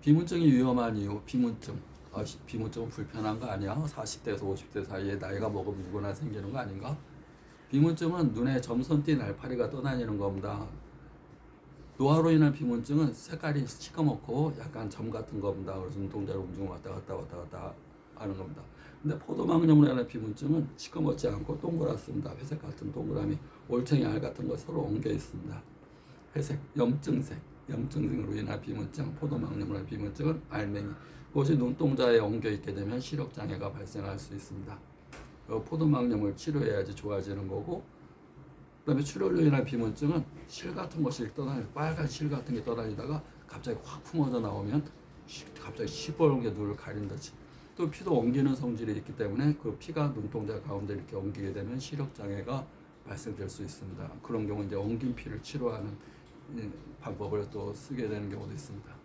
비문증이 위험한 이유, 비문증. 아, 시- 비문증은 불편한 거 아니야? 40대에서 50대 사이에 나이가 먹으면 누구나 생기는 거 아닌가? 비문증은 눈에 점선띠 날파리가 떠다니는 겁니다. 노화로 인한 비문증은 색깔이 시커멓고 약간 점 같은 겁니다. 그래서 눈동자로 움직이면 왔다 갔다 왔다 갔다 하는 겁니다. 근데 포도막염으로 인한 비문증은 시커멓지 않고 동그랗습니다. 회색 같은 동그라미, 올챙이 알 같은 거 서로 엉겨 있습니다. 회색, 염증색, 염증으로 인한 비문증, 포도막염으로 인한 비문증은 알맹이. 그것이 눈동자에 엉겨 있게 되면 시력 장애가 발생할 수 있습니다. 그 포도막염을 치료해야지 좋아지는 거고, 그다음에 출혈로 인한 비문증은 실 같은 것이 떠다니 빨간 실 같은 게 떠다니다가 갑자기 확 품어져 나오면 시- 갑자기 시뻘게 눈을 가린다지. 또 피도 엉기는 성질이 있기 때문에 그 피가 눈동자 가운데 이렇게 엉기게 되면 시력 장애가 발생될 수 있습니다. 그런 경우 이제 엉긴 피를 치료하는 이 방법을 또 쓰게 되는 경우도 있습니다.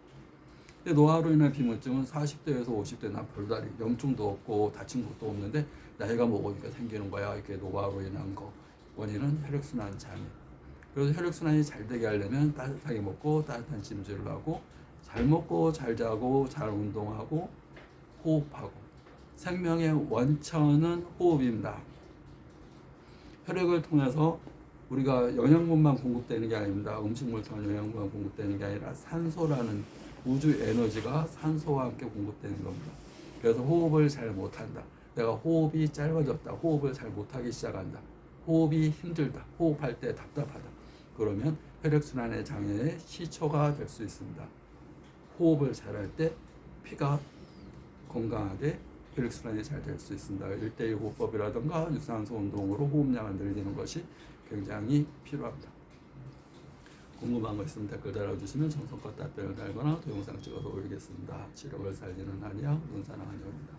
노화로 인한 비문증은 40대에서 50대 나 별다리 염증도 없고 다친 것도 없는데 나이가 먹으니까 생기는 거야. 이게 노화로 인한 거. 원인은 혈액순환 장애. 그래서 혈액순환이 잘 되게 하려면 따뜻하게 먹고 따뜻한 찜질을 하고 잘 먹고 잘 자고 잘 운동하고 호흡하고 생명의 원천은 호흡입니다. 혈액을 통해서 우리가 영양분만 공급되는 게 아닙니다. 음식물 통한 영양분만 공급되는 게 아니라 산소라는 우주 에너지가 산소와 함께 공급되는 겁니다. 그래서 호흡을 잘 못한다. 내가 호흡이 짧아졌다. 호흡을 잘 못하기 시작한다. 호흡이 힘들다. 호흡할 때 답답하다. 그러면 혈액순환의 장애의 시초가 될 수 있습니다. 호흡을 잘할 때 피가 건강하게 혈액순환이 잘 될 수 있습니다. 일대일 호흡법이라든가 유산소 운동으로 호흡량을 늘리는 것이 굉장히 필요합니다. 궁금한 거 있으면 댓글 달아주시면 정성껏 답변을 달거나 동영상 찍어서 올리겠습니다. 치료를 살리는 한의학 눈사랑 한의원입니다.